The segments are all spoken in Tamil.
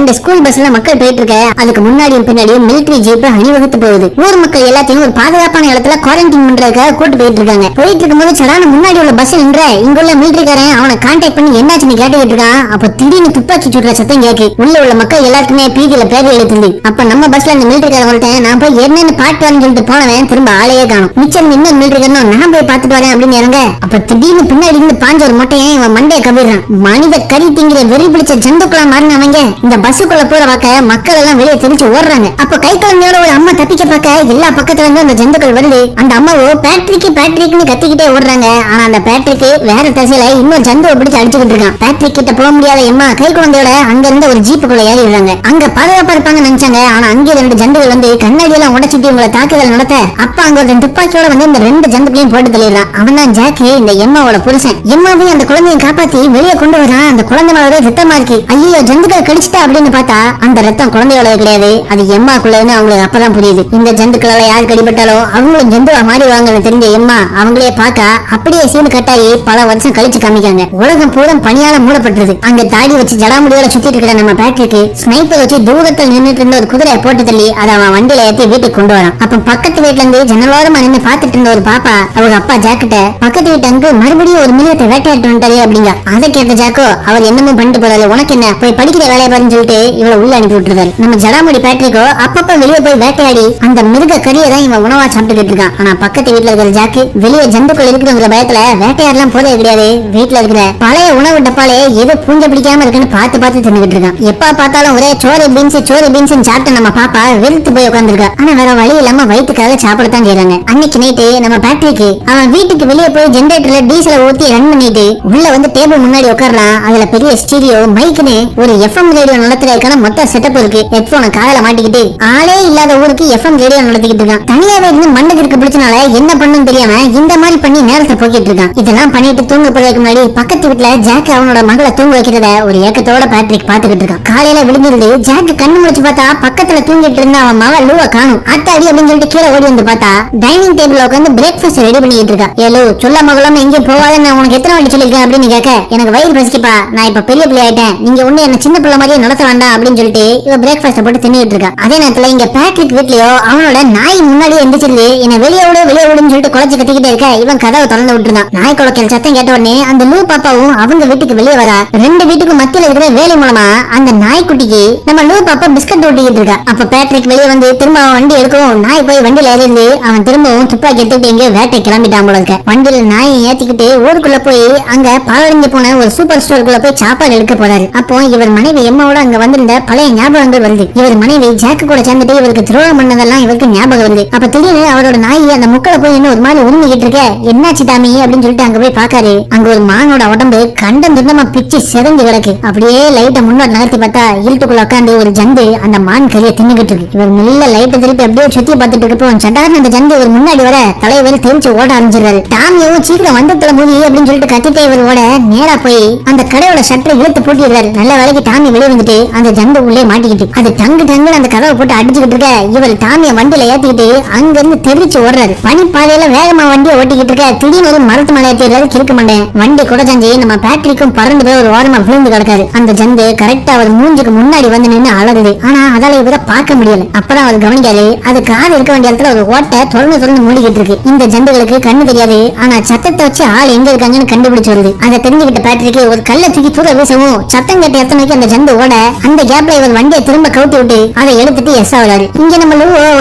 இந்த ஸ்கூல் பஸ்ல மக்கள் போயிட்டு இருக்க. அதுக்கு முன்னாடியும் பின்னாடியும் மிலிட்டரி ஜீப் அணிவகுத்து போகுது. ஊர் மக்கள் எல்லாத்தையும் ஒரு பாதுகாப்பான இடத்துல குவாரண்டைன் பண்றதுக்காக கூட்டு போயிட்டு இருக்காங்க. போயிட்டு இருக்கும்போது சடான முன்னாடி உள்ள பஸ் நின்ற இங்க உள்ள மிலிட்டரிக்காரன் அவனை கான்டாக்ட் பண்ணி என்னாச்சுன்னு கேட்டுக்கிட்டு இருக்கான்? அப்ப திடீர்னு துப்பாக்கி சுடுற சத்தம் கேக்கு. உள்ள உள்ள மக்கள் எல்லாருக்குமே பீதியில பேர் எழுத்துந்து அப்ப நம்ம பஸ்ல இந்த மிலிட்டரிக்காரன் வந்துட்டேன். நான் போய் என்னன்னு பாட்டு வரேன்னு சொல்லிட்டு போனவன் திரும்ப ஆளையே காணும். மிச்சம் இன்னொரு மிலிட்டரிக்காரனும் நான் போய் பாத்துட்டு வரேன் அப்படின்னு இறங்க. அப்ப திடீர்னு பின்னாடி இருந்து பாஞ்ச ஒரு மொட்டையன் இவன் மண்டைய கவிடுறான். மனித கறி திங்கிற வெறி பிடிச்ச ஜந்துக்குள்ள மாறினவங்க இந்த பஸ்ஸுக்குள்ள போற பார்க்க மக்கள் எல்லாம் வெளியே தெரிஞ்சு ஓடுறாங்க. அப்ப கை குழந்தையோட ஒரு அம்மா தப்பிக்க பார்க்க எல்லா பக்கத்துல இருந்து அந்த ஜந்துக்கள் வருது. அந்த அம்மாவோ பேட்ரிக் பேட்ரிக்னு கத்திக்கிட்டே ஓடுறாங்க. ஆனா அந்த பேட்ரிக் வேற திசையில இன்னொரு ஜந்துவை பிடிச்சு அடிச்சுக்கிட்டு இருக்கான். பேட்ரிக் கிட்ட போக முடியாத அம்மா கை குழந்தையோட அங்க இருந்து ஒரு ஜீப்புக்குள்ள ஏறிடுறாங்க அங்க பாதுகாப்பா இருப்பாங்க நினைச்சாங்க. ஆனா அங்கே ரெண்டு ஜந்துகள் வந்து கண்ணாடி எல்லாம் உடச்சிட்டு இவங்களை தாக்குதல் நடத்த அப்ப அங்க ஒரு துப்பாக்கியோட வந்து இந்த ரெண்டு ஜந்துக்களையும் போட்டு தள்ளிடுறான். அவன் தான் ஜாக்கி இந்த எம்மாவோட புருஷன். எம்மாவையும் அந்த குழந்தையை காப்பாத்தி வெளியே கொண்டு வரான். அந்த குழந்தை மேல ரத்தமா இருக்கு. ஐயோ ஜந்துக்கள் கடிச்சிட்டா அப்படின்னு பார்த்தா அந்த ரத்தம் குழந்தையோட கிடையாது. அது எம்மாக்குள்ளதுன்னு அவங்களுக்கு அப்பதான் புரியுது. இந்த ஜந்துக்களால யார் கடிபட்டாலோ அவங்களும் ஜந்துவா மாறிடுவாங்கன்னு தெரிஞ்ச எம்மா அவங்களே பார்க்க அப்படியே சீனு கட்டாயி பல வருஷம் கழிச்சு காமிக்காங்க உலகம் பூரம் பணியால மூடப்பட்டிருது. அங்க தாடி வச்சு ஜடாமுடியோட சுத்திட்டு இருக்கிற நம்ம பேட்டரிக்கு ஸ்னைப்பர் வச்சு தூரத்தில் நின்னுட்டு இருந்த ஒரு குதிரையை போட்டு தள்ளி அதை அவன் வண்டியில ஏத்தி வீட்டுக்கு கொண்டு வரான். அப்ப பக்கத்து வீட்டுல இருந்து ஜன்னலோரமா நின்று பாத்துட்டு இருந்த ஒரு பாப்பா அவங்க அப்பா ஜாக்கிட்ட பக்கத்து வீட்டு அங்கு மறுபடியும் ஒரு மிருகத்தை வேட்டையாட்டு வந்துட்டாரு அப்படிங்க. அதை கேட்ட ஜாக்கோ அவர் என்னமோ பண்ணிட்டு போறாரு. உனக்கு என்ன? போய் படிக்கிற வேலையை பாருன்னு சொல்லிட்டு இவளை உள்ள அனுப்பி விட்டுருவாரு நம்ம ஜடாமுடி பேட்ரிக்கோ அப்பப்ப வெளியே போய் வேட்டையாடி அந்த மிருக கறியை தான் இவன் உணவா சாப்பிட்டுக்கிட்டு இருக்கான். ஆனா பக்கத்து வீட்டுல இருக்கிற ஜாக்கு வெளியே ஜந்துக்குள் இருக்கிறவங்க பயத்துல வேட்டையாடலாம் போதே கிடையாது. வீட்டுல இருக்கிற பழைய உணவு டப்பாலே எது பூஞ்ச பிடிக்காம இருக்குன்னு பார்த்து பார்த்து தின்னுகிட்டு இருக்கான். எப்ப பார்த்தாலும் ஒரே சோறு பீன்ஸ் சோறு பீன்ஸ் சாப்பிட்டு நம்ம பாப்பா வெறுத்து போய் உட்காந்துருக்கா ஆனா வேற வழி இல்லாம வயிற்றுக்காக சாப்பிடத்தான் செய்யறாங்க அன்னைக்கு நைட்டு நம்ம பேட்ரிக்கு அவன் வீட்டுக்கு வெளியே போய் ஜென்ரேட்டர்ல டீசலை ஊத்தி ரன் பண்ணிட்டு உள்ள வந்து டேபிள் முன்னாடி உட்காரலாம் அதுல பெரிய ஸ்டீரியோ மைக்குன்னு ஒரு எஃப்எம் ரேடியோ நடத்துறதுக்கான மொத்த செட்டப் இருக்கு. ஹெட்போனை காதல மாட்டிக்கிட்டு ஆளே இல்லாத ஊருக்கு எஃப்எம் ரேடியோ நடத்திக்கிட்டு இருக்கான். தனியாவே இருந்து மண்ணுக்கு இருக்க பிடிச்சனால என்ன பண்ணுன்னு தெரியாம இந்த மாதிரி பண்ணி நேரத்தை போக்கிட்டு இருக்கான். இதெல்லாம் பண்ணிட்டு தூங்க போறதுக்கு முன்னாடி பக்கத்து வீட்டுல ஜாக் அவனோட மகளை தூங்க வைக்கிறத ஒரு ஏக்கத்தோட பேட்ரிக் பாத்துக்கிட்டு இருக்கான். காலையில விழுந்திருந்து ஜாக் கண்ணு முடிச்சு பார்த்தா பக்கத்துல தூங்கிட்டு இருந்த அவன் மக லூவ காணும். அத்தாடி அப்படின்னு சொல்லிட்டு கீழே ஓடி வந்து பார்த்தா டைனிங் டேபிள் உட்காந்து பிரேக்ஃபாஸ்ட் ரெடி பண்ணிட்டு இருக்கா. ஏலோ சொல்ல மகளும் எங்கேயும் போகாத நான் உனக்கு எத்தனை வாட்டி சொல்லிருக்கேன் அப்படின்னு கேட்க எனக்கு வயிறு பசிச்சுப்பா நான் இப்ப பெரிய பிள்ளை ஆயிட்டேன் நீங்க ஒண்ணு என்ன சின்ன பிள்ளை மாதிரியே நடத்த வேண்டாம் அப்படின்னு சொல்லிட்டு இவ பிரேக்ஃபாஸ்ட் போட்டு தின்னுட்டு இருக்கா அதே நேரத்துல இங்க பேட்ரிக் வீட்லயோ அவனோட நாய் முன்னாடியே எந்திரிச்சிருந்து என்ன வெளியே விடு வெளியே விடுன்னு சொல்லிட்டு குழச்சு கத்திக்கிட்டே இருக்க. இவன் கதவை திறந்து விட்டுருந்தான். நாய் குழக்கல் சத்தம் கேட்ட உடனே அந்த லூ பாப்பாவும் அவங்க வீட்டுக்கு வெளியே வரா. ரெண்டு வீட்டுக்கு மத்தியில இருக்கிற வேலை மூலமா அந்த நாய்க்குட்டிக்கு நம்ம லூ பாப்பா பிஸ்கட் ஊட்டிக்கிட்டு இருக்கா அப்ப பேட்ரிக் வெளியே வந்து திரும்ப அவன் வண்டி எடுக்கவும் நாய் போய் வண்டியில ஏறிந்து அவன் திரும்பவும் துப்பாக்கி எடுத்துட்டு எங்கேயோ வேட்டை கிளம்பிட்டான் போல இருக்க. வண்டியில நாயை ஏத்திக்கிட்டு ஊருக்குள்ள போய் அங்க பாலடைஞ்சு போன ஒரு சூப்பர் ஸ்டோருக்குள்ள போய் சாப்பாடு எடுக்க போறாரு. அப்போ இவர் மனைவி எம்மாவோட அங்க வந்திருந்த பழைய ஞாபகங்கள் வருது. இவர் மனைவி ஜாக்கு கூட சேர்ந்துட்டு இவருக்கு துரோகம் பண்ணதெல்லாம் இவருக்கு ஞாபகம் வருது. அப்ப திடீர்னு அவரோட நாய் அந்த முக்களை போய் இன்னும் ஒரு மாதிரி உரிஞ்சுக்கிட்டு இருக்க என்னாச்சு தாமி அப்படின்னு சொல்லிட்டு அங்க போய் பாக்காரு. அங்க ஒரு மானோட உடம்பு கண்டம் துண்டமா பிச்சு செதஞ்சு கிடக்கு. அப்படியே லைட்டை முன்னாடி நகர்த்தி பார்த்தா இருட்டுக்குள்ள உட்காந்து ஒரு ஜந்து அந்த மான் கறியை தின்னுகிட்டு இருக்கு. இவர் மெல்ல லைட்டை திருப்பி அப்படியே சுத்தி பார்த்துட்டு இருக்கப்போ சட்டார்னு அந்த ஜந்து ஒரு முன்னாடி வர தலைவர் தெரிஞ்சு ஓட ஆரம்பிச்சிருக்காரு டாமியும் சீக்கிரம் வந்தத்துல மூவி அப்படின்னு சொல்லிட்டு கத்திட்டே இவர் ஓட நேரா போய் அந்த கடையோட ஷட்டரை இழுத்து பூட்டிடுறாரு. நல்ல வேலைக்கு டாமி வெளியே வந்துட்டு அந்த ஜந்து உள்ளே மாட்டிக்கிட்டு அது டங்கு டங்கு அந்த கதவை போட்டு அடிச்சுக்கிட்டு இருக்க இவர் டாமிய வண்டியில ஏத்திக்கிட்டு அங்க இருந்து தெரிச்சு ஓடுறாரு. பனி பாதையில வேகமா வண்டியை ஓட்டிக்கிட்டு இருக்க திடீர்னு ஒரு மரத்து மலை ஏற்றிடுறாரு கிறுக்க மாட்டேன் வண்டி கூட நம்ம பேட்டரிக்கும் பறந்து போய் ஒரு ஓரமா விழுந்து கிடக்காரு. அந்த ஜந்து கரெக்டா அவர் மூஞ்சுக்கு முன்னாடி வந்து நின்று அலறுது ஆனா அதால இவரை பார்க்க முடியல. அப்பதான் அவர் கவனிக்காரு அது காது இருக்க வேண்டிய இடத்துல ஒரு ஓட்டை தொடர்ந்து தொடர்ந்து மூடிக்கிட்டு இருக்கு. இந்த ஜந்துகளுக்கு கண்ணு தெரியாது. ஆனா சத்தத்தை வச்சு ஆள் எங்க இருக்காங்கன்னு கண்டுபிடிச்சு வருது. அதை தெரிஞ்சுக்கிட்ட பேட்டரிக்கு ஒரு கல்லை தூக்கி தூர வீசவும் சத்தம் கேட்ட எத்தனைக்கு அந்த ஜந்து ஓட அந்த கேப்ல இவர் வண்டியை திரும்ப கவுத்தி விட்டு அதை எடுத்துட்டு எஸ் ஆகுறாரு இங்க நம்ம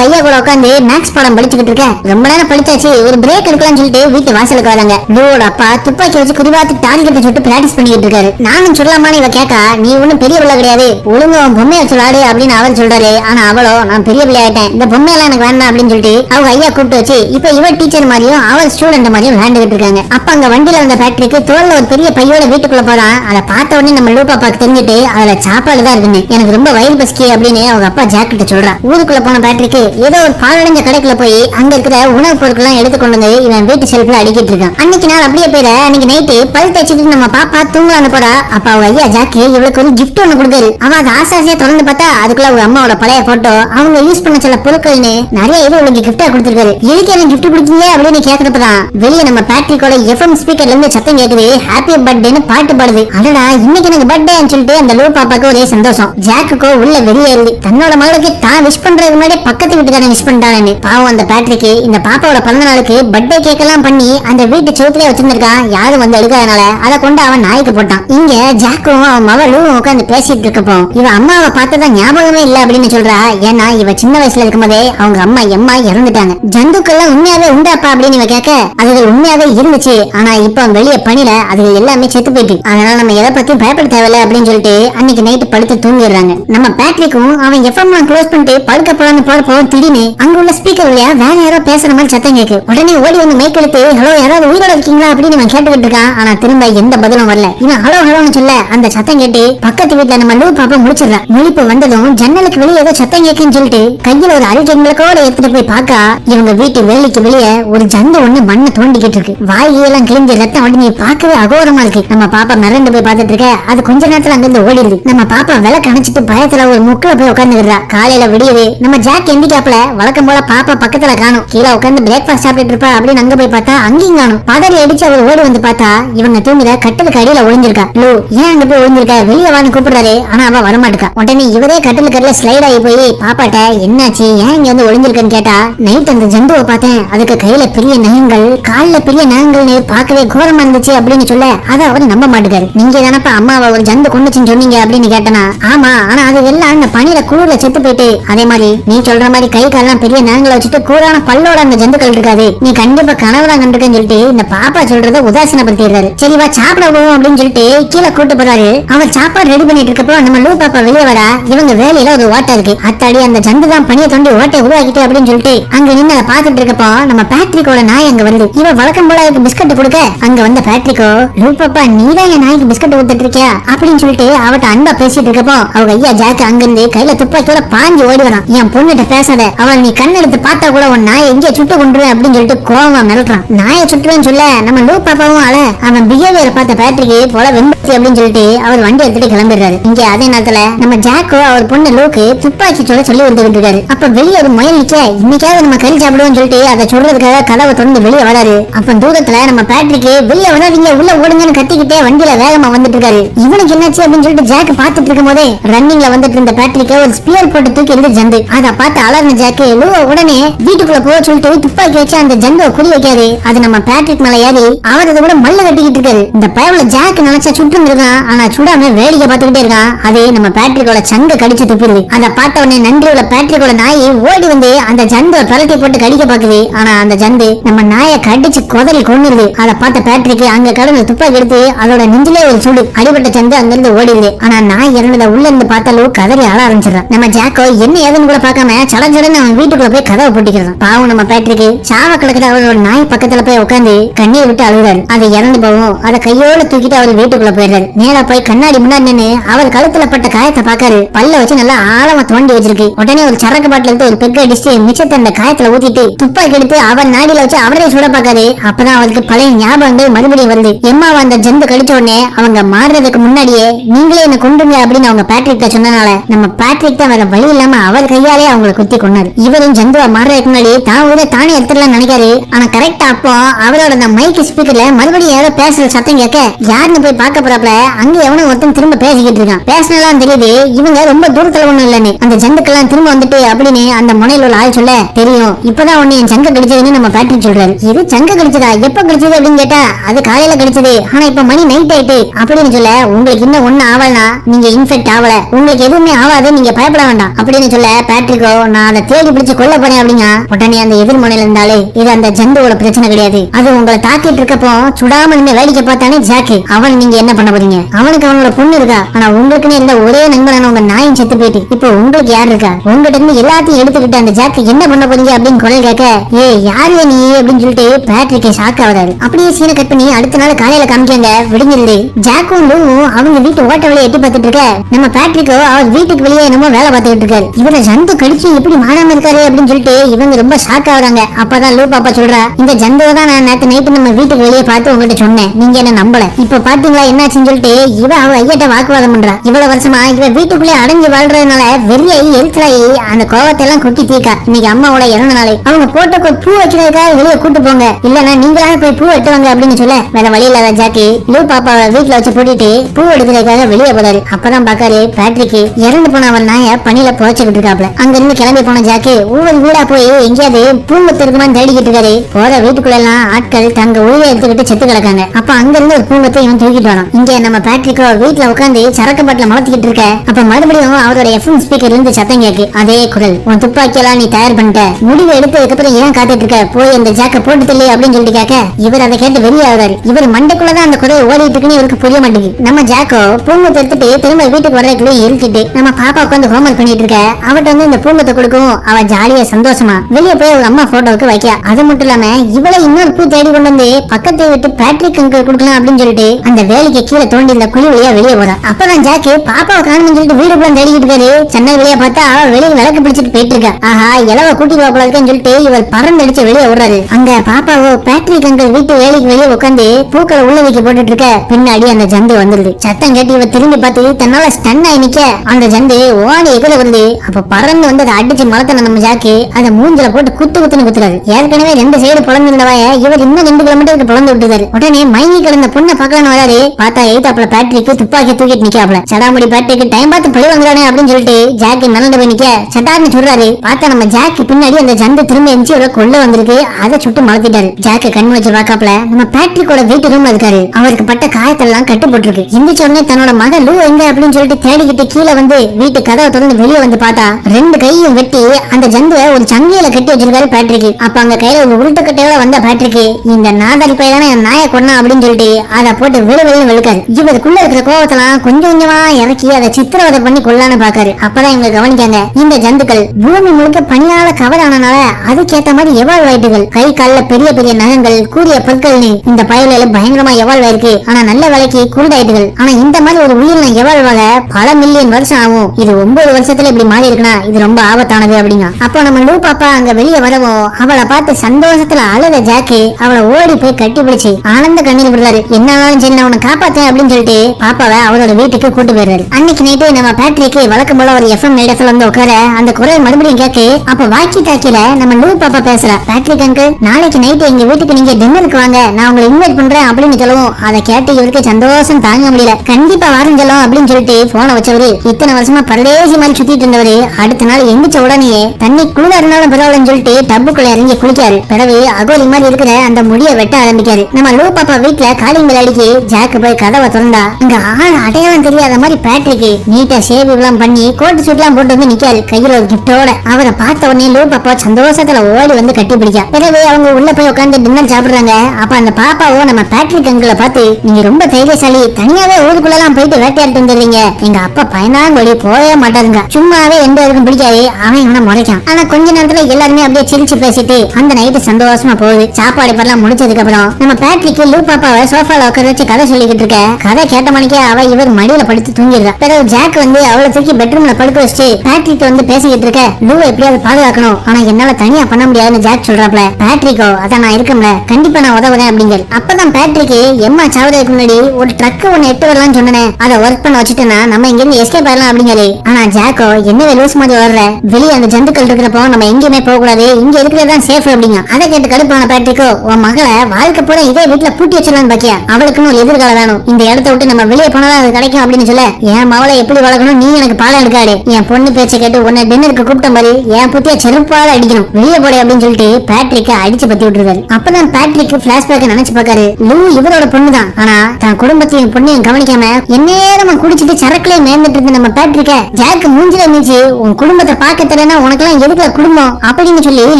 ஐயா கூட உட்காந்து மேக்ஸ் பாடம் படிச்சுக்கிட்டு இருக்க ரொம்ப நேரம் படிச்சாச்சு ஒரு பிரேக் எடுக்கலாம்னு சொல்லிட்டு வீட்டு வாசலுக்கு வராங்க லூவோட அப்பா துப்பாக்கி வச்சு குறிவாத்து டார்கெட்டை சுட்டு பிராக்டிஸ் பண்ணிட்டு இருக்காரு. நானும் சொல்லலாமான்னு இவ கேட்டா நீ ஒண்ணும் பெரிய பிள்ளை கிடையாது. ஒழுங்கு உன் பொம்மையை வச்சு அப்படின்னு அவர் சொல்றாரு. ஆனா அவளோ நான் பெரிய பிள்ளை ஆயிட்டேன். இந்த பொம்மையெல்லாம் எனக்கு வேண்டாம் அப்படின்னு சொல்லிட்டு அவங்க ஐயா கூப்பிட்டு வச்சு இப்ப இவ டீச்சர் மாதிரியும் அவர் ஸ்டூடெண்ட் மாதிரியும் விளையாண்டுகிட்டு இருக்காங்க. அப்ப அங்க வண்டியில வந்த ஃபேக்டரிக்கு தோல்ல ஒரு பெரிய பையோட வீட்டுக்குள்ள போறான். அதை பார்த்த உடனே நம்ம லூப்பா பாக்கு தெரிஞ்சுட்டு அதுல சாப்பாடு தான் இருக்குன்னு எனக்கு ரொம்ப வயிறு பசிக்கு அப்படின்னு அவங்க அப்பா ஜாக் கிட்ட சொல்றான் ஊருக்குள்ள போன பேட்ரிக்கு ஏதோ ஒரு பாலடைஞ்ச கடைக்குள்ள போய் அங்க இருக்கிற உணவுப் பொருட்கள்லாம் எடுத்து கொண்டு வந்து இவன் வீட்டு செல்ஃபில் அடிக்கிட்டு இருக்கான். அன்னைக்கு நாள் அப்படியே போயிட. அன்னைக்கு நைட்டு பல் தைச்சிட்டு நம்ம பாப்பா தூங்கலான்னு போறா. அப்ப அவங்க ஐயா ஜாக்கு இவளுக்கு ஒரு கிஃப்ட் ஒண்ணு கொடுக்குறாரு அவ அதை ஆசாசியா திறந்து பார்த்தா அதுக்குள்ள அவங்க அம்மாவோட பழைய போட்டோ அவங்க யூஸ் பண்ண சில பொருட்கள்னு நிறைய இது உங்களுக்கு கிஃப்டா கொடுத்துருக்காரு. எதுக்கு எனக்கு கிஃப்ட் கொடுத்தீங்க அப்படின்னு கேட்கறப்பதான் வெளியே நம்ம பேட்ரிக்கோட எஃப்எம் ஸ்பீக்கர்ல இருந்து சத்தம் கேக்குது. ஹாப்பி பர்த்டேன்னு பாட்டு பாடுது. அடடா இன்னைக்கு எனக்கு பர்த்டேன்னு சொல்லிட்டு அந்த லோ பாப்பாக்கு ஒரு சந்தோஷம். ஜாக்குக்கோ உள்ள வெளியேறுது தன்னோட மகளுக்கு தான் விஷ் பண்றதுக்கு முன்னாடி பக்கத்து வீட்டுக்காரன் விஷ் பண்ணிட்டானு பாவம் அந்த பேட்ரிக்கு இந்த பாப்பாவோட பிறந்த நாளுக்கு பர்த்டே கேக் எல்லாம் பண்ணி அந்த வீட்டு செவுத்துலயே வச்சிருந்திருக்கான். யாரும் வந்து எடுக்காதனால அதை கொண்டு அவன் நாய்க்கு போட்டான். இங்க ஜாக்கும் அவன் மகளும் உட்காந்து பேசிட்டு இருக்கப்போ இவ அம்மாவை பார்த்ததா ஞாபகமே இல்ல அப்படின்னு சொல்றா. ஏன்னா இவ சின்ன வயசுல இருக்கும்போதே அவங்க அம்மா எம்மா இறந்துட்டாங்க. ஜந்துக்கெல்லாம் உண்மையாவே உண்டாப்பா அப்படின்னு இவ கேட்க அது உண்மையாவே இருந்துச்சு. ஆனா இப்ப வெளிய பணில அது எல்லாமே செத்து போயிட்டு. அதனால நம்ம எதை பத்தியும் பயப்பட தேவையில்ல அப்படின்னு சொல்லிட்டு அன்னைக்கு நைட்டு படுத்து தூங்கிடுறாங்க. நம்ம பேட்ரிக்கும் அவன் எஃப்எம் க்ளோஸ் பண்ணிட்டு படுக்க போலான்னு போறப்போ திடீர்னு அங்க உள்ள ஸ்பீக்கர் வழியா வேற யாரோ பேசுற மாதிரி சத்தம் கேக்கு. உடனே ஓடி வந்து மைக் எடுத்து ஹலோ யாராவது உயிரோட இருக்கீங்களா? அப்படின்னு இவன் கேட்டுக்கிட்டு இருக்கான். ஆனா திரும்ப எந்த பதிலும் வரல. இவன் ஹலோ ஹலோன்னு சொல்ல அந்த சத்தம் கேட்டு பக்கத்து வீட்டுல நம்ம லூ பாப்பா முடிச்சிடறான் முழிப்பு வந்ததும் ஜன்னலுக்கு வெளியே ஏதோ சத்தம் கேக்குன்னு சொல்லிட்டு கையில ஒரு அரிக்கங்களோட எடுத்துட்டு போய் பார்க்கா இவங்க வீட்டு வேலைக்கு வெளியே ஒரு ஜந்து ஒண்ணு மண்ணை தோண்டிக்கிட்டு இருக்கு. வாயெல்லாம் கிழிஞ்ச ரத்தம் உடனே பார்க்கவே அகோரமா இருக்கு. நம்ம பாப்பா மிரண்டு போய் பார்த்துட்டு இருக்க. அது கொஞ்ச நேரத்துல அங்கிருந்து ஓடிடுது. நம்ம பாப்பா விளக்கு அணைச்சிட்டு பயத்துல ஒரு முக்கில போய் உட்காந்துக்கிறா காலையில விடியுது நம்ம ஜாக் எந்திக்காப்ல வழக்கம் போல பாப்பா பக்கத்துல காணும். கீழே உட்காந்து பிரேக்ஃபாஸ்ட் சாப்பிட்டுட்டு இருப்பா அப்படின்னு அங்க போய் பார்த்தா அங்கேயும் காணும். பதறி அடிச்சு அவர் ஓடி வந்து பார்த்தா இவங்க தூங்கில கட்டலுக்கு அடியில ஒளிஞ்சிருக்கா. லூ ஏன் அங்க போய் ஒளிஞ்சிருக்க? வெளியே வான்னு கூப்பிடுறாரு. ஆனா அவ வரமாட்டுக்கா. உடனே இவரே கட்டலுக்கு அடியில ஸ்லைட் ஆகி போய் பாப்பாட்ட என்னாச்சு? ஏன் இங்க வந்து ஒளிஞ்சிருக்கன்னு கேட்டா நைட் அந்த ஜந்துவை பார்த்தேன். அதுக்கு கையில பெரிய நகங்கள் காலில் பெரிய நகங்கள்னு பார்க்கவே கோரமா இருந்துச்சு அப்படின்னு சொல்ல அதை அவர் நம்ப மாட்டுக்காரு. நீங்க தானப்பா அம்மாவை ஒரு ஜந்து கொண்டுச்சுன்னு சொன்னீங்க அப்படின்னு கேட்டேன். ஆமா ஆனா அது எல்லாம் அந்த பனியில குளிர்ல செத்து போயிட்டு. அதே மாதிரி நீ சொல்ற மாதிரி கை கால்லாம் பெரிய நகங்களை வச்சுட்டு கூறான பல்லோட அந்த ஜந்துக்கள் இருக்காது. நீ கண்டிப்பா கனவுதான் கண்டிருக்கேன்னு சொல்லிட்டு இந்த பாப்பா சொல்றத உதாசீனப்படுத்திடுறாரு. சரி வா சாப்பிட போவோம் அப்படின்னு சொல்லிட்டு கீழே கூட்டு போறாரு. அவர் சாப்பாடு ரெடி பண்ணிட்டு இருக்கப்போ நம்ம லூ பாப்பா வெளியே வரா. இவங்க வேலையில ஒரு ஓட்டை இருக்கு. அத்தாடி அந்த ஜந்து தான் பனியை தோண்டி ஓட்டை உருவாக்கிட்டு அப்படின்னு சொல்லிட்டு அங்க நின்று அதை பாத்துட்டு இருக்கப்போ நம்ம பேட்ரிக்கோட நாய் அங்க வருது. இவ வழக்கம் போல அதுக்கு பிஸ்கட் கொடுக்க. அங்க வந்த பேட்ரிக்கோ லூ பாப்பா நீதான் என் நாய்க்கு பிஸ்கட் கொடுத்துட்டு இருக்கியா? அப்படின்னு சொல்லிட்டு அவட்ட அன்பா பேசிட்டு இருக்கப்போ அவங்க ஐயா ஜாக்கு அங்கிருந்து கையில துப்பாக்கியோட பாஞ்சு ஓடி வரான் என் பொண்ணுகிட்ட பேசாத. அவன் நீ கண் எடுத்து பார்த்தா கூட உன் நாயை எங்கே சுட்டு கொண்டுருவேன் அப்படின்னு சொல்லிட்டு கோவமா மிரட்டுறான். நாயை சுட்டுவேன்னு சொல்ல நம்ம லூ பாப்பாவும் அல அவன் பிஹேவியர் பார்த்த பேட்ரிக்கு போல வெம்பத்தி அப்படின்னு சொல்லிட்டு அவர் வண்டி எடுத்துட்டு கிளம்பிடுறாரு. இங்க அதே நேரத்துல நம்ம ஜாக்கோ அவர் பொண்ணு லூக்கு துப்பாக்கி சொல்ல சொல்லி வந்துகிட்டு இருக்காரு அப்ப வெளியே ஒரு முயல் நிக்க இன்னைக்காவது நம்ம கறி சாப்பிடுவோம்னு சொல்லிட்டு அதை சொல்றதுக்காக கதவை தொடர்ந்து வெளியே வராரு. அப்ப தூரத்துல நம்ம பேட்ரிக்கு வெளியே வராதீங்க உள்ள ஓடுங்கன்னு கத்திக்கிட்டே வண்டியில வேகமா வந்துட்டு இருக்காரு. இவனுக்கு என்னாச்சு அப்படின்னு சொல்லிட்டு ஜாக்கு பாத்துட்டு இருக்கும் போதே ரன்னிங்ல வந்துட்டு இருந்த பேட்ரிக்க ஒரு ஸ்பியர் போட்டு தூக்கி இருந்து ஜந்து. அதை பார்த்து அலர்ன ஜாக்கு லூவ உடனே வீட்டுக்குள்ள போக சொல்லிட்டு துப்பாக்கி வச்சு அந்த ஜந்துவை குறி வைக்காரு அது நம்ம பேட்ரிக் மேல ஏறி அவர் அதை கூட மல்ல கட்டிக்கிட்டு இருக்காரு. இந்த பயவுல ஜாக் நினைச்சா சுட்டு இருக்கான். ஆனா சுடாம வேடிக்கை பார்த்துக்கிட்டே இருக்கான். அது நம்ம பேட்ரிக்கோட சங்க கடிச்சு துப்பிடுது. அதை பார்த்த உடனே நன்றி உள்ள பேட்ரிக்கோட நாய் ஓடி வந்து அந்த ஜந்துவை பரட்டி போட்டு கடிக்க பாக்குது ஆனா அந்த ஜந்து நம்ம நாயை கடிச்சு குதறி கொண்டுருது அதை பார்த்த பேட்ரிக்கு அங்க கடந்து துப்பாக்கி எடுத்து அதோட நெஞ்சிலே ஒரு சுடு. அடிபட்ட ஜந்து அங்கிருந்து ஓடிடுது ஆனா நாய் இறந்தத உள்ள இருந்து பார்த்தாலும் கதறி ஆட ஆரம்பிச்சிடறான். நம்ம ஜாக்கோ என்ன ஏதுன்னு கூட பார்க்காம சடஞ்சடன்னு அவன் வீட்டுக்குள்ள போய் கதவை பூட்டிக்கிறான். பாவம் நம்ம பேட்ரிக்கு. சாவ கிடக்குற அவரோட நாய் பக்கத்துல போய் உட்காந்து கண்ணீர் விட்டு அழுகிறாரு. அதை இறந்து போவோம் அதை கையோட தூக்கிட்டு அவர் வீட்டுக்குள்ள போயிடுறாரு. நேரா போய் கண்ணாடி முன்னாடி நின்று அவர் கழுத்துல பட்ட காயத்தை பாக்காரு பல்ல வச்சு நல்லா ஆழமா தோண்டி வச்சிருக்கு. உடனே ஒரு சரக்கு பாட்டில இருந்து ஒரு பெக்க அடிச்சு மிச்சத்தை அந்த காயத்துல ஊத்திட்டு துப்பாக்கி எடுத்து அவர் நாடியில வச்சு அவரே சுட பாக்காரு அப்பதான் அவருக்கு பழைய ஞாபகங்கள் மறுபடியும் வருது. எம்மாவை அந்த ஜந்து கடிச்ச உடனே அவங்க மாறுறதுக்கு முன்னாடியே நீங்களே என்ன கொண்டுங்க அப்படின்னு அவங்க பேட்ரிக் சொன்னனால நம்ம பேட்ரிக் தான் வேற வழி இல்லாம அவர் கையாலே அவங்களை குத்தி கொண்டாரு இவரும் ஜந்துவா மாறுறதுக்கு முன்னாடி தான் ஊரே தானே எடுத்துடலாம் நினைக்காரு. ஆனா கரெக்டா அப்போ அவரோட அந்த மைக் ஸ்பீக்கர்ல மறுபடியும் யாரோ பேசுற சத்தம் கேட்க யாருன்னு போய் பார்க்க போறாப்ல அங்க எவனும் ஒருத்தன் திரும்ப பேசிக்கிட்டு இருக்கான். பேசினதான் தெரியுது இவங்க ரொம்ப தூரத்துல ஒண்ணும் இல்லன்னு. அந்த ஜந்துக்கெல்லாம் திரும்ப வந்துட்டு அப்படின்னு அந்த முனையில உள்ள ஆள் சொல்ல தெரியும். இப்பதான் உன்னை என் சங்க கிடைச்சதுன்னு நம்ம பேட்ரிக் சொல்றாரு. இது சங்க கிடைச்சதா? எப்ப கிடைச்சது அப்படின்னு கேட்டா அது காலையில கிடைச்சது. ஆனா இப்ப மணி நைட் ஆயிட்டு அப்படின்னு சொல்ல உங்களுக்கு இன்னும் ஒண்ணு ஆவலனா நீங்க இன்ஃபெக்ட் ஆகல. உங்களுக்கு எதுவுமே ஆகாது நீங்க பயப்பட வேண்டாம். அப்படின்னு சொல்ல பேட்ரிக்கோ நான் அதை தேடி பிடிச்சு கொல்ல போறேன் அப்படின்னா உடனே அந்த எதிர்மனையில இருந்தாலே இது அந்த ஜந்துவோட பிரச்சனை கிடையாது. அது உங்களை தாக்கிட்டு இருக்கப்போ சுடாம நின்று வேடிக்கை பார்த்தானே ஜாக்கு அவன் நீங்க என்ன பண்ண போறீங்க? அவனுக்கு அவனோட பொண்ணு இருக்கா? ஆனா உங்களுக்குன்னு இருந்த ஒரே நண்பனான உங்க நாயும் செத்து போயிட்டு இப்போ உங்களுக்கு யார் இருக்கா? உங்ககிட்ட இருந்து எல்லாத்தையும் எடுத்துக்கிட்டு அந்த ஜாக்கு என்ன பண்ண போறீங்க அப்படின்னு குரல் கேட்க ஏ யாரு நீ? அப்படின்னு சொல்லிட்டு பேட்ரிக்கை ஷாக் ஆகுறாரு அப்படியே சீனை கட் பண்ணி அடுத்த நாள் காலையில காமிக்காங்க விடுஞ்சிருது. ஜாக்கும் லூவும் அவங்க வீட்டு ஓட்ட வழியை எட்டி பார்த்துட்டு இருக்க நம்ம பேட்ரிக்கோ அவர் வீட்டுக்கு வெளியே என்னமோ வேலை பார்த்துக்கிட்டு இருக்காரு. இவரை ஜந்து கடிச்சு எப்படி மாறாம இருக்காரு அப்படின்னு சொல்லிட்டு இவங்க ரொம்ப ஷாக் ஆகுறாங்க. அப்பதான் லூ பாப்பா சொல்றா இந்த ஜந்துவை தான் நான் நேற்று நைட்டு நம்ம வீட்டுக்கு வெளியே பார்த்து உங்ககிட்ட சொன்னேன். நீங்க என்ன நம்பல? இப்ப பாத்தீங்களா என்னாச்சுன்னு சொல்லிட்டு இவ அவ ஐயட்ட வாக்குவாதம் பண்றா. இவ்வளவு வருஷமா இவ வீட்டுக்குள்ளே அடைஞ்சு வாழ்றதுனால வெறியாயி எரிச்சலாயி அந்த கோவத்தை எல்லாம் கொட்டி தீக்கா இன்னைக்கு அம்மாவோட இறந்த நாளை அவங்க போட்ட பூ வைக்கிறதுக்காக வெளியே கூட்டு போங்க. இல்லன்னா நீங்களாக போய் பூ வெட்டுவாங்க அப்படின்னு சொல்ல. வேற வழி இல்லாத ஜாக்கி லூ பாப்பாவை வீட்டுல வச்சு பூட்டிட்டு பூ எடுக்கிறதுக்காக வெளியே போறாரு. அப்பதான் அப்பதான் பாக்காரு பேட்ரிக்கு இறந்து போன அவன் நாய பணியில புதைச்சுக்கிட்டு இருக்காப்ல. அங்க இருந்து கிளம்பி போன ஜாக்கு ஒவ்வொரு வீடா போய் எங்கேயாவது பூங்கத்து இருக்குமான்னு தேடிக்கிட்டு இருக்காரு. போற வீட்டுக்குள்ள எல்லாம் ஆட்கள் தங்க உயிரை எடுத்துக்கிட்டு செத்து கிடக்காங்க. அப்ப அங்க இருந்து ஒரு பூங்கத்தை இவன் தூக்கிட்டு வரான். இங்க நம்ம பேட்ரிக்கோ வீட்டுல உட்காந்து சரக்கு பாட்டில மலத்திக்கிட்டு இருக்க. அப்ப மறுபடியும் அவரோட எஃப்எம் ஸ்பீக்கர்ல இருந்து சத்தம் கேக்கு. அதே குரல். உன் துப்பாக்கியெல்லாம் நீ தயார் பண்ணிட்ட. முடிவு எடுத்ததுக்கு அப்புறம் ஏன் காத்துட்டு இருக்க? போய் அந்த ஜாக்க போட்டு தெரியல அப்படின்னு சொல்லிட்டு கேட்க இவர் அதை கேட்டு வெளியே ஆகுறாரு. இவர் மண்டைக்குள்ளதான் அந்த குரல் ஓடிட்டு இருக்குன்னு இவருக்கு புரிய மாட்டேங்குது. நம்ம ஜாக்கோ பூங்கத்தை எடுத்துட்டு திரும்ப வீட்டுக்கு வர்றதுக்குள்ளே இருட்டிட்டு நம்ம பாப்பா உட்காந்து ஹோம்ஒர்க் பண்ணிட்டு இருக்க. அவட்ட வந்து இந்த பூங்கத்தை கொடுக்கும் அவ ஜாலியா சந்தோஷமா. வெளியே போய் அவங்க அம்மா போட்டோவுக்கு வைக்க அது மட்டும் இல்லாம இவளை இன்னொரு பூ தேடி கொண்டு வந்து பக்கத்தை விட்டு பேட்ரிக் அங்கிள் கொடுக்கலாம் அப்படின்னு சொல்லிட்டு அந்த வேலைக்கு கீழே தோண்டி இந்த குழி வழியா வெளியே போறான் அப்பதான் ஜாக்கு பாப்பாவை காணும்னு சொல்லிட்டு வீடு புலம் தேடிக்கிட்டு இருக்காரு. சென்னை வெளியே பார்த்தா அவ வெளியே விளக்கு பிடிச்சிட்டு போயிட்டு இருக்கா. ஆஹா இளவ கூட்டிட்டு போகலாதுன்னு சொல்லிட்டு இவர் பறந்து அடிச்சு வெளியே விடுறாரு அங்க பாப்பாவோ பேட்ரிக் அங்கிள் வீட்டு வேலைக்கு வெளியே உட்காந்து பூக்களை உள்ள வைக்க போட்டுட்டு இருக்க. பின்னாடி அந்த ஜந்து வந்துருது. சத்தம் கேட்டு இவ திரும்பி பார்த்து அதனால ஸ்டன் ஆகி நிக்க அந்த ஜந்து ஓடி எதிர வந்து அப்ப பறந்து வந்து அதை அடிச்சு மலத்தன நம்ம ஜாக்கு அதை மூஞ்சில போட்டு குத்து குத்துன்னு குத்துறாரு. ஏற்கனவே ரெண்டு சைடு பிளந்திருந்தவாய இவர் இன்னும் ரெண்டு கிலோமீட்டருக்கு பிளந்து விட்டுறாரு உடனே மயங்கி கிடந்த பொண்ணை பார்க்கலான்னு வராரு. பார்த்தா எய்தாப்புல பேட்ரிக்கு துப்பாக்கி தூக்கிட்டு நிக்காப்ல சடாமுடி பேட்ரிக்கு டைம் பார்த்து பழி வாங்குறானே அப்படின்னு சொல்லிட்டு ஜாக்கு மிரண்டு போய் நிக்க. சட்டார்னு சொல்றாரு. பார்த்தா நம்ம ஜாக்கு பின்னாடி அந்த ஜந்து திரும்ப எந்திச்சு ஒரு கொள்ள வந்திருக்கு. அதை சுட்டு மலத்திட்டாரு ஜாக்கு கண் வச்சு பார்க்காப்ல நம்ம பேட்ரிக்கோட வீட்டு ரூம்ல இருக்காரு. அவருக்கு பட்ட காயத்தெல்லாம் கட்டு போட்டிருக்கு எந்திரிச்ச உடனே தன்னோட மக லூ எங்க? அப்படின்னு சொல்லிட்டு தேடிக்கிட்டு கீழே வந்து வீட்டு கதவை திறந்து வெளியே வந்து பார்த்தா ரெண்டு கையும் வெட்டி அந்த ஜந்துவை ஒரு சங்கியில கட்டி வச்சிருக்காரு பேட்ரிக்கு அப்ப அங்க கையில ஒரு உருட்டுக்கட்டையோட வந்த பேட்ரிக்கு இந்த நாதரி பையன என் நாயை கொன்னா அப்படின்னு சொல்லிட்டு அதை போட்டு வெறு வெளியும் வெளுக்காரு. இவருக்குள்ள இருக்கிற கோவத்தெல்லாம் கொஞ்சம் கொஞ்சமா இறக்கி அதை சித்திரவதை பண்ணி கொள்ளான்னு பாக்காரு அப்பதான் இவங்க கவனிக்காங்க இந்த ஜந்துக்கள் பூமி முழுக்க பணியால கவர் ஆனனால அதுக்கேத்த மாதிரி எவால்வ் ஆயிட்டுகள். கை கால பெரிய பெரிய நகங்கள் கூடிய பொருட்கள் இந்த பயல பயங்கரமா எவால்வ் ஆயிருக்கு. ஆனா நல்ல வேலைக்கு குருடாயிட்டுகள். ஆனா இந்த மாதிரி ஒரு உயிரினம் எவால்வ் ஆக பல மில்லியன் வருஷம் ஆகும். இது ஒன்பது வருஷத்துல இப்படி மாறி இருக்குன்னா இது ரொம்ப ஆபத்தானது அப்படிங்க அப்போ நம்ம லூ பாப்பா அங்க வெளியே வரவும் அவளை பார்த்து சந்தோஷத்துல அழுத ஜாக்கு அவளை ஓடி போய் கட்டி பிடிச்சு ஆனந்த கண்ணீர் விடுறாரு. என்னாலும் சரி நான் உன்னை காப்பாத்தேன் அப்படின்னு சொல்லிட்டு பாப்பாவை அவளோட வீட்டுக்கு கூட்டு போயிடுறாரு. அன்னைக்கு நைட்டு நம்ம பேட்டரிக்கு வழக்கம் போல ஒரு எஃப்எம் இடத்துல வந்து உட்கார அந்த குரல் மறுபடியும் கேக்கு அப்ப வாக்கி தாக்கில? நம்ம லூ பாப்பா பேசுற. பேட்ரிக் அங்கிள் நாளைக்கு நைட்டு எங்க வீட்டுக்கு நீங்க டின்னருக்கு வாங்க. நான் உங்களை இன்வைட் பண்றேன் அப்படின்னு சொல்லவும் அதை கேட்டு இவருக்கு சந்தோஷம் தாங்க முடியல. கண்டிப்பா வாரம் சொல்லும் அப்படின்னு சொல்லிட்டு போனை வச்சவரு இத்தனை வருஷமா பரதேசி மாதிரி சுத்திட்டு இருந்தவரு அடுத்த நாள் எந்திரிச்ச உடனே தண்ணி குளிர இருந்தாலும் பரவாயில்லன்னு சொல்லிட்டு டப்புக்குள்ள இறங்கி குளிக்காரு பிறகு அகோலி மாதிரி இருக்கிற அந்த முடிய வெட்ட ஆரம்பிக்காரு நம்ம லூ பாப்பா வீட்டுல காலிங் bell அடிக்கி ஜாக்கு போய் கதவை திறந்தா இங்க ஆள் அடையாளம் தெரியாத மாதிரி பேட்ரிக்கு நீட்டா ஷேவ் எல்லாம் பண்ணி கோட்டு எல்லாம் போட்டு வந்து நிக்காரு கையில ஒரு கிஃப்டோட அவரை பார்த்த உடனே லூ பாப்பா சந்தோஷத்துல ஓடி வந்து கட்டி பிடிக்கா பிறகு அவங்க உள்ள போய் உட்காந்து டின்னர் சாப்பிடுறாங்க. அப்ப அந்த பாப்பாவோ நம்ம பேட்ரிக் அங்கிள பார்த்து நீங்க ரொம்ப தைரியசாலி தனியாவே ஊருக்குள்ள எல்லாம் போயிட்டு வந்துரு. வந்துடுறீங்க எங்க அப்பா பயனாங்கொழி போகவே மாட்டாருங்க. சும்மாவே எந்த இருக்கும் பிடிக்காது அவன் இவனை முறைக்கான். ஆனா கொஞ்ச நேரத்துல எல்லாருமே அப்படியே சிரிச்சு பேசிட்டு அந்த நைட்டு சந்தோஷமா போகுது. சாப்பாடு பல்லாம் முடிச்சதுக்கு அப்புறம் நம்ம பேட்ரிக்கு லூ பாப்பாவை சோஃபால உட்கார வச்சு கதை சொல்லிக்கிட்டு இருக்க. கதை கேட்ட மணிக்கே அவ இவர் மடியில படுத்து தூங்கிடுறா. பிறகு ஜாக் வந்து அவளை தூக்கி பெட்ரூம்ல படுக்க வச்சு பேட்ரிக் வந்து பேசிக்கிட்டு இருக்க. லூ எப்படியாவது பாதுகாக்கணும். ஆனா என்னால தனியா பண்ண முடியாதுன்னு ஜாக் சொல்றாப்ல. பேட்ரிக்கோ அதான் நான் இருக்கம்ல. கண்டிப்பா நான் உதவுறேன் அப்படிங்கிற அப்பதான் பேட்ரிக்கு எம்மா சாவதற்கு முன்னாடி ஒரு ட்ரக் ஒண்ணு எட்டு வரலாம்னு சொன்னேன். அதை ஒர்க் பண்ண வச்சு வச்சுட்டேன்னா நம்ம இங்க இருந்து எஸ்கேப் ஆயிடலாம் அப்படிங்கிறாரு ஆனா ஜாக்கோ என்ன லூஸ் மாதிரி வர்ற வெளியே அந்த ஜந்துக்கள் இருக்கிறப்போ நம்ம எங்கேயுமே போக கூடாது இங்க இருக்கிறதான் சேஃப் அப்படிங்க. அதை கேட்டு கடுப்பான பேட்ரிக்கோ உன் மகளை வாழ்க்கை பூரா இதே வீட்டுல பூட்டி வச்சிடலாம் பாக்கியா? அவளுக்குன்னு ஒரு எதிர்காலம் வேணும். இந்த இடத்த விட்டு நம்ம வெளியே போனாலும் அது கிடைக்கும் அப்படின்னு சொல்ல என் மகளை எப்படி வளர்க்கணும் நீ எனக்கு பாடம் எடுக்காடு என் பொண்ணு பேச்சை கேட்டு உன்னை டின்னருக்கு கூப்பிட்ட மாதிரி என் புத்தியா செருப்பால அடிக்கணும். வெளியே போடு அப்படின்னு சொல்லிட்டு பேட்ரிக்க அடிச்சு பத்தி விட்டுருவாரு அப்பதான் பேட்ரிக் பிளாஷ்பேக் நினைச்சு பாக்காரு லூ இவரோட பொண்ணுதான். ஆனா தன் குடும்பத்தையும் பொண்ணையும் கவனிக்காம எந்நேரமா குடிச்சிட்டு சரக்குலயே மேந்துட்டு இருந்த நம்ம பேட்ரிக்க ஜாக்கு மூஞ்சில இருந்துச்சு உன் குடும்பத்தை பார்க்க தெரியனா உனக்கெல்லாம் எதுக்குல குடும்பம்? அப்படின்னு சொல்லி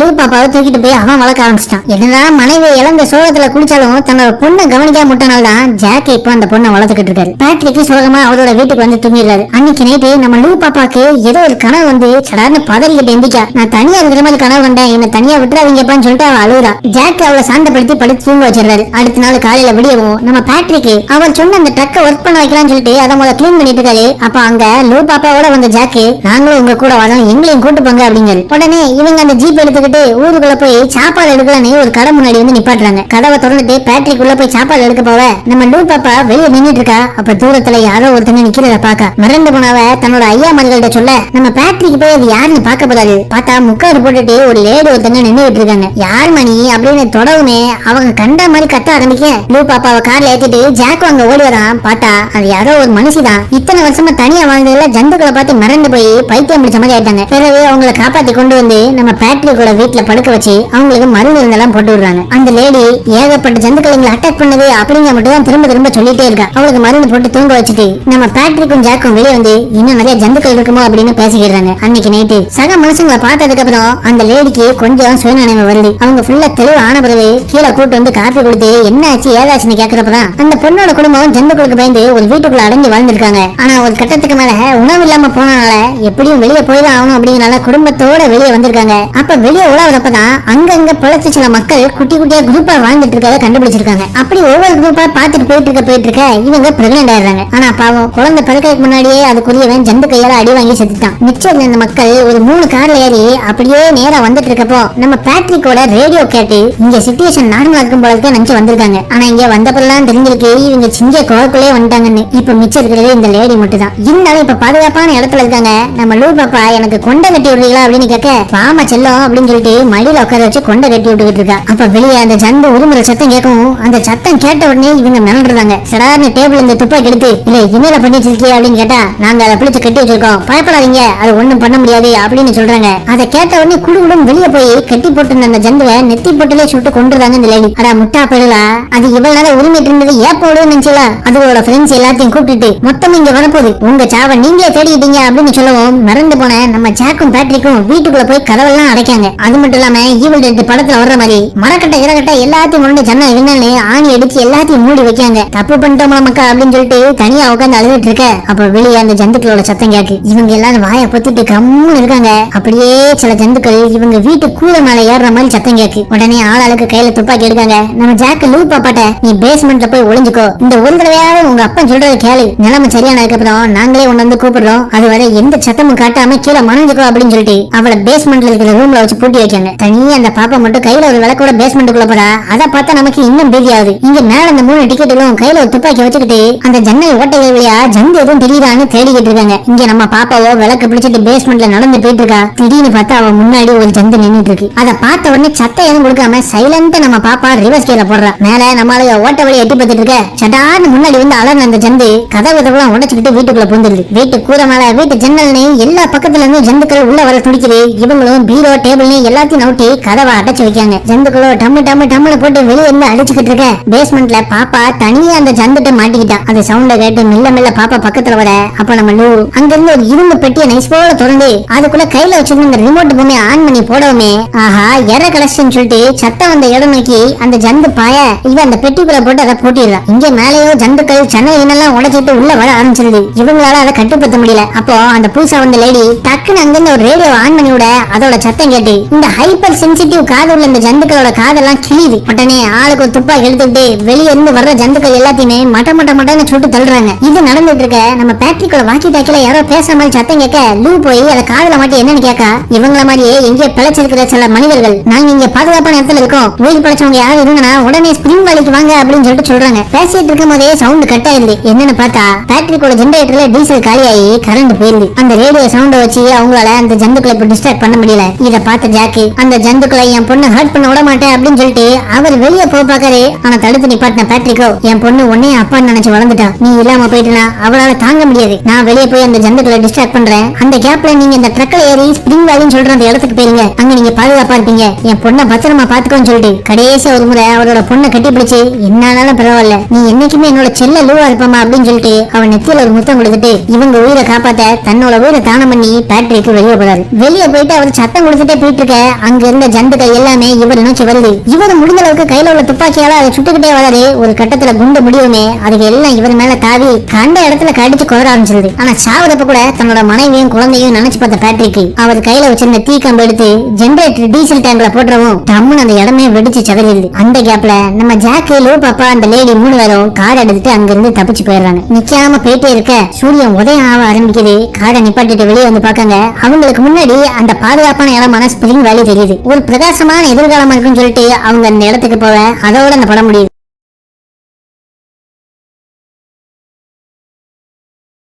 லூ பாப்பாவை தூக்கிட்டு போய் அவன் வளர்க்க ஆரம்பிச்சிட்டான். என்னதான் மனைவி இழந்த சோகத்துல குடிச்சாலும் தன்னோட பொண்ணை கவனிக்காம முட்டனால தான் ஜாக் இப்ப அந்த பொண்ணை வளர்த்துக்கிட்டு இருக்காரு. பேட்ரிக்கு சோகமா அவரோட வீட்டுக்கு வந்து தூங்கிடுறாரு. அன்னைக்கு நைட்டு நம்ம லூ பாப்பாக்கு ஏதோ ஒரு கனவு வந்து சடார்னு பதறிக்கிட்டு எந்திக்கா நான் தனியா இருக்கிற மாதிரி கனவு கண்டேன். என்ன தனியா விட்டுறாதீங்கப்பான்னு சொல்லிட்டு அவன் அழுகுறா. ஜாக் அவளை சாந்தப்படுத்தி படுத்து தூங்க வச்சிடுறாரு. அடுத்த நாள் காலையில விடியவும் நம்ம பேட்ரிக்கு அவர் சொன்ன அந்த ட்ரக்கை ஒர்க் பண்ண வைக்கலாம்னு சொல்லிட்டு அதை முதல்ல க்ளீன் பண்ணிட்டு இருக்காரு அப்ப அங்க லூ பாப்பாவோட வந்த ஜாக்கு நாங்களும் உங்க கூட வரோம் எங்களையும் கூட்டு போங்க அப்படிங்கிறாரு உடனே இவங்க அந்த ஜீப் எடுத்துக்கிட்டு ஊருக்குள்ள போய் சாப்பாடு எடுக்கலான்னு ஒரு கடை முன்னாடி வந்து நிப்பாட்டுறாங்க. கதவை திறந்துட்டு பேட்ரிக் உள்ள போய் சாப்பாடு எடுக்க போவ. நம்ம லூ பாப்பா வெளியே நின்னுட்டு இருக்கா. அப்ப தூரத்துல யாரோ ஒருத்தங்க நிக்கிறத பாக்க. மிரண்டு போனவ தன்னோட ஐயா மதிகள்கிட்ட சொல்ல நம்ம பேட்ரிக்கு போய் அது யாருன்னு பாக்க போறாரு. பார்த்தா முக்காடு போட்டுட்டு ஒரு லேடி ஒருத்தங்க நின்றுட்டு இருக்காங்க யார் மணி அப்படின்னு தொடவுமே அவங்க கண்ட மாதிரி கத்த ஆரம்பிக்க லூ பாப்பாவை கார்ல ஏத்திட்டு ஜாக்கு அங்க ஓடி வரான். பார்த்தா அது யாரோ ஒரு மனுஷிதான் இத்தனை வருஷமா தனியா வாழ்ந்ததுல ஜந்துக்களை பார்த்து மறந்து போய் பைத்தியம் பிடிச்ச மாதிரி ஆயிட்டாங்க. பிறகு அவங்கள காப்பாத்தி கொண்டு வந்து நம்ம பேட்ரிக்கோட வீட்டுல படுக்க வச்சு அவங்களுக்கு மருந்து இருந்தெல்லாம் போட்டு விடுறாங்க. அந்த லேடி ஏகப்பட்ட ஜந்துக்கள் எங்களை அட்டாக் பண்ணுது அப்படிங்க மட்டும் தான் திரும்ப திரும்ப சொல்லிட்டே இருக்கா. அவளுக்கு மருந்து போட்டு தூங்க வச்சுட்டு நம்ம பேட்ரிக்கும் ஜாக்கும் வெளியே வந்து இன்னும் நிறைய ஜந்துக்கள் இருக்குமோ அப்படின்னு பேசிக்கிறாங்க அன்னைக்கு நைட்டு சக மனுஷங்களை பார்த்ததுக்கு அப்புறம் அந்த லேடிக்கு கொஞ்சம் சுயநினைவு வருது. அவங்க ஃபுல்லா தெளிவு ஆன பிறகு கீழே கூட்டு வந்து காப்பி கொடுத்து என்ன ஆச்சு? ஏதாச்சுன்னு கேக்குறப்பதான். அந்த பொண்ணோட குடும்பம் ஜந்துக்களுக்கு பயந்து ஒரு வீட்டுக்குள்ள அடைஞ்சு வாழ்ந்திருக்காங்க. ஆனா ஒரு கட்டத்துக்கு மேல உணவு இல்லாம போனனால எப்படியும் வெளியே போய் தான் ஆகணும் அப்படிங்கறனால குடும்பத்தோட வெளியே வந்திருக்காங்க. அப்ப வெளியே உழவுறப்பதான் அங்கங்க பிழைச்சு சில மக்கள் குட்டி குட்டியா குரூப்பா வாழ்ந்துட்டு இருக்கறத கண்டுபிடிச்சிருக்காங்க. அப்படி ஒவ்வொரு குரூப்பா பாத்துட்டு போயிட்டு இருக்க போயிட்டு இருக்க இவங்க பிரெக்னென்ட் ஆயிடுறாங்க. ஆனா பாவம் குழந்தை பிறக்கிறதுக்கு முன்னாடியே அதுக்குரியவன் ஜந்து கையால அடி வாங்கி செத்துட்டான். மிச்சம் இருந்த மக்கள் ஒரு மூணு கார்ல ஏறி அப்படியே நேரா வந்துட்டு இருக்கப்போ நம்ம பேட்ரிக்கோட ரேடியோ கேட்டு இங்க சிச்சுவேஷன் நார்மலா இருக்கும் போல நினைச்சு வந்திருக்காங்க. ஆனா இங்க வந்தப்பெல்லாம் தெரிஞ்சிருக்கு இவங்க சிங்க கோவக்குள்ளே வந்துட்டாங்கன்னு. இப்ப மிச்சம் இருக்கிறது இந்த லேடி மட்டும் தான் இருந்தாலும் இப்ப பாதுகாப்பான இடத்துல இருக்காங்க. நம்ம லூ பாப்பா எனக்கு கொண்டை கட்டி விடுறீங்களா அப்படின்னு கேட்க பாமா செல்லம் அப்படின்னு சொல்லிட்டு மடியில உட்கார வச்சு கொண்டை கட்டி விட்டுக்கிட்டு இருக்கா. அப்ப வெளியே அந்த ஜன்பு உருமுறை சத்தம் கேட்கும் அந்த சத்தம் கேட்ட உடனே இவங்க மிரண்டுறாங்க. சடார்னு டேபிள் இந்த துப்பாக்கி எடுத்து இல்ல இனிமேல பண்ணி வச்சிருக்கியா அப்படின்னு கேட்டா நாங்க அதை பிடிச்சு கட்டி வச்சிருக்கோம். பயப்படாதீங்க. அது ஒண்ணும் பண்ண முடியாது அப்படின்னு சொல்றாங்க. அதை கேட்ட உடனே குடுகுடும் வெளியே போய் கட்டி போட்டு அந்த ஜந்துவை நெத்தி போட்டுலே சுட்டு கொண்டுறாங்க இந்த லேடி. அடா முட்டா பழுலா அது இவ்வளவு நேரம் உரிமைட்டு இருந்தது ஏன் போடுன்னு நினைச்சல அதுகளோட ஃப்ரெண்ட்ஸ் எல்லாத்தையும் கூப்பிட்டுட்டு மொத்தம் இங்க வரப்போகுது உங்க சாவை நீங்களே தேடிட்டீங்க அப்படின்னு சொல்லவும் மறந்து போன நம்ம ஜாக்கும் பேட்ரிக்கும் வீட்டுக்குள்ள போய் கதவெல்லாம் அடைக்காங்க அது மட்டும் இல்லாம ஈவல் ரெண்டு படத்துல வர்ற மாதிரி மரக்கட்டை இறக்கட்ட எல்லாத்தையும் முன்னாடி ஜன்னல் என்னன்னு அடிச்சு எல்லாத்தையும் மூடி வைக்காங்க. தப்பு பண்ணிட்டோமா மக்கா அப்படின்னு சொல்லிட்டு தனியா உட்காந்து அழுதுட்டு இருக்க. அப்ப வெளியே அந்த ஜந்துக்களோட சத்தம் கேக்கு. இவங்க எல்லாரும் வாயை பொத்திட்டு கம்முன்னு இருக்காங்க. அப்படியே சில ஜந்துக்கள் இவங்க வீட்டு கூரை மேல ஏறுற மாதிரி சத்தம் கேக்கு. உடனே ஆளாளுக்கு கையில துப்பாக்கி எடுக்காங்க. நம்ம ஜாக்கு லூ பாப்பாட்ட நீ பேஸ்மெண்ட்ல போய் ஒளிஞ்சுக்கோ. இந்த ஒரு தடவையாவது உங்க அப்பா சொல்றது கேளு. நிலைமை சரியானதுக்கு அப்புறம் நாங்களே உன்ன வந்து கூப்பிடுறோம். அது வரை எந்த சத்தமும் காட்டாம கீழே மணஞ்சுக்கோ அப்படின்னு சொல்லிட்டு அவளை பேஸ்மெண்ட்ல இருக்கிற ரூம்ல வச்சு பூட்டி வைக்காங்க. தனியா அந்த பாப்பா மட்டும் கையில ஒரு விளக்கோட பேஸ்மெண்ட்டுக்குள்ள போறா. அதை பார்த்தா நமக்கு இன்னும் பீதியாகுது இங்க மேல அந்த மூணு டிக்கெட்டுகளும் கையில ஒரு துப்பாக்கி வச்சுக்கிட்டு அந்த ஜன்னல் ஓட்டைகள் வழியா ஜந்து எதுவும் தெரியுதான்னு தேடிக்கிட்டு இருக்காங்க. இங்க நம்ம பாப்பாவோ விளக்கு பிடிச்சிட்டு பேஸ்மெண்ட்ல நடந்து போயிட்டு இருக்கா. திடீர்னு பார்த்தா அவன் முன்னாடி ஒரு ஜந்து நின்றுட்டு இருக்கு. அதை பார்த்த உடனே சத்தம் எதுவும் கொடுக்காம சைலண்டா நம்ம பாப்பா ரிவர்ஸ் கீழ போடுறா. மேல நம்மளால ஓட்ட வழியை எட்டி பார்த்துட்டு இருக்க. சட்டார்னு முன்னாடி வந்து அலர்ன அந்த ஜந்து கதவு கதவுலாம் உடச்சுக்கிட்டு வீட்டுக்குள்ள புந்துருது. வீட்டு கூரை மேல வீட்டு ஜன்னல்னு எல்லா பக்கத்துல இருந்து ஜந்துக்கள் உள்ள வர துடிக்குது. இவங்களும் பீரோ டேபிள்னு எல்லாத்தையும் நவுட்டி கதவை அடைச்சு வைக்காங்க ஜந்துக்களோ டம்மு டம்மு டம்முன்னு போட்டு வெளியே இருந்து அடிச்சுக்கிட்டு இருக்க. பேஸ்மெண்ட்ல பாப்பா தனியா அந்த ஜந்துட்ட மாட்டிக்கிட்டா. அந்த சவுண்ட கேட்டு மெல்ல மெல்ல பாப்பா பக்கத்துல வர அப்ப நம்ம லூ அங்க இருந்து ஒரு இரும்பு பெட்டியை நைஸ் போல திறந்து அதுக்குள்ள கையில வச்சிருந்த ரிமோட் பொம்மையை ஆன் பண்ணி போடவுமே ஆஹா எர கலெக்ஷன் சொல்லிட்டு சத்தம் வந்த இடம் நோக்கி அந்த ஜந்து பாய இவ அந்த பெட்டிக்குள்ள போட்டு அதை போட்டிடுறா. இங்க மேலேயோ ஜந்துக்கள் சென்னை என்னெல்லாம் உடைச்சிட்டு உள்ள வர ஆரம்பிச்சிருது. இவங்களால அதை கட்டுப்படுத்த முடியல. அப்போ அந்த புதுசா வந்த லேடி டக்குன்னு அங்கிருந்து ஒரு ரேடியோ ஆன் பண்ணி விட அதோட சத்தம் கேட்டு இந்த ஹைப்பர் சென்சிட்டிவ் காது உள்ள இந்த ஜந்துக்களோட காதெல்லாம் கிழியுது. உடனே ஆளுக்கு ஒரு துப்பாக்கி எடுத்துக்கிட்டு வெளியே இருந்து வர்ற ஜந்துக்கள் எல்லாத்தையுமே மட்ட மட்ட மட்டன்னு சுட்டு தள்ளுறாங்க. இது நடந்துட்டு இருக்க நம்ம பேட்டரிக்குள்ள வாக்கி டாக்கில யாரோ பேச மாதிரி சத்தம் கேட்க லூ போய் அதை காதல மாட்டி என்னன்னு கேட்க இவங்கள மாதிரியே எங்கே பிழைச்சிருக்கிற சில மனிதர்கள். நாங்க இங்க பாதுகாப்பான இடத்துல இருக்கோம். உயிர் பிழைச்சவங்க யாரும் இருங்கன்னா உடனே ஸ்பிரிங் வேலைக்கு வாங்க அப்படின்னு சொல்லிட்டு சொல்றாங்க. பேசிட்டு இருக்கும் போதே சவுண்ட் கட் ஆயிருது என்னன்னு பார்த்தா பேட்டரிக்கோட ஜென்ரேட்டர்ல டீசல் காலியாகி கரண்ட் போயிருது. அந்த ரேடியோ சவுண்ட வச்சு அவங்களால அந்த ஜந்துக்களை இப்ப டிஸ்டர்ப் பண்ண முடியல. இத பார்த்த ஜாக்கு அந்த ஜந்துக்களை என் பொண்ணு ஹர்ட் பண்ண விட மாட்டேன் அப்படின்னு சொல்லிட்டு அவர் வெளியே போக பாக்காரு ஆனா தடுத்து நிப்பாட்டின பேட்ரிக்கோ என் பொண்ணு உன்னையும் அப்பான்னு நினைச்சு வளர்ந்துட்டா. நீ இல்லாம போயிட்டுனா அவளால தாங்க முடியாது. நான் வெளியே போய் அந்த ஜந்துக்களை டிஸ்ட்ராக்ட் பண்றேன். அந்த கேப்ல நீங்க இந்த ட்ரக்ல ஏறி ஸ்பிரிங் வேலின்னு சொல்ற அந்த இடத்துக்கு போயிருங்க. அங்க நீங்க பாதுகாப்பா இருப்பீங்க. என் பொண்ணை பத்திரமா பாத்துக்கோன்னு சொல்லிட்டு கடைசி ஒரு முறை அவளோட பொண்ணை கட்டி பிடிச்சு என்னாலும் பரவாயில்ல. நீ என்னைக்குமே என்னோட செல்ல லூவா இருப்பமா அப்படின்னு சொல்லிட்டு அவன் நெத்தியில ஒரு முத்தம் கொடுத்துட்டு இவங்க உயிரை காப்பாத்த தன்னோட உயிரை தானம் பண்ணி பேட்ரிக்கு வெளியே போறாரு. வெளியே போயிட்டு அவர் சத்தம் கொடுத்துட்டே போயிட்டு இருக்க அங்க இருந்த ஜந்துக்கள் எல்லாமே இவர் நோக்கி வருது. இவர் முடிஞ்ச அளவுக்கு கையில உள்ள துப்பாக்கியால அதை சுட்டுக்கிட்டு வராரு ஒரு கட்டத்துல குண்டு முடியுமே அதுக்கு எல்லாம் இவர் மேல தாவி கண்ட இடத்துல கடிச்சு குதற ஆரம்பிச்சிருது. ஆனா சாவதப்ப கூட தன்னோட மனைவியும் குழந்தையும் நினைச்சு பார்த்த பேட்ரிக்கு அவர் கையில வச்சிருந்த தீ கம்பு எடுத்து ஜென்ரேட்டர் டீசல் டேங்க்ல போட்டுறவும் டம்முன்னு அந்த இடமே வெடிச்சு சதறிடுது. அந்த கேப்ல நம்ம ஜாக்கு லூ பாப்பா அந்த லேடி மூணு பேரும் கார் எடுத்துட்டு அங்க இருந்து தப்பிச்சு போயிடுறாங்க. நிக்காம போயிட்டே இருக்க சூரியன் உதயம் ஆக ஆரம்பிக்குது. காரை நிப்பாட்டிட்டு வெளியே வந்து பாக்காங்க அவங்களுக்கு முன்னாடி அந்த பாதுகாப்பான இடமான ஸ்பிரிங் வேலி தெரியுது. ஒரு பிரகாசமான எதிர்காலமா இருக்குன்னு சொல்லிட்டு அவங்க அந்த இடத்துக்கு போக அதோட அந்த படம் முடியுது.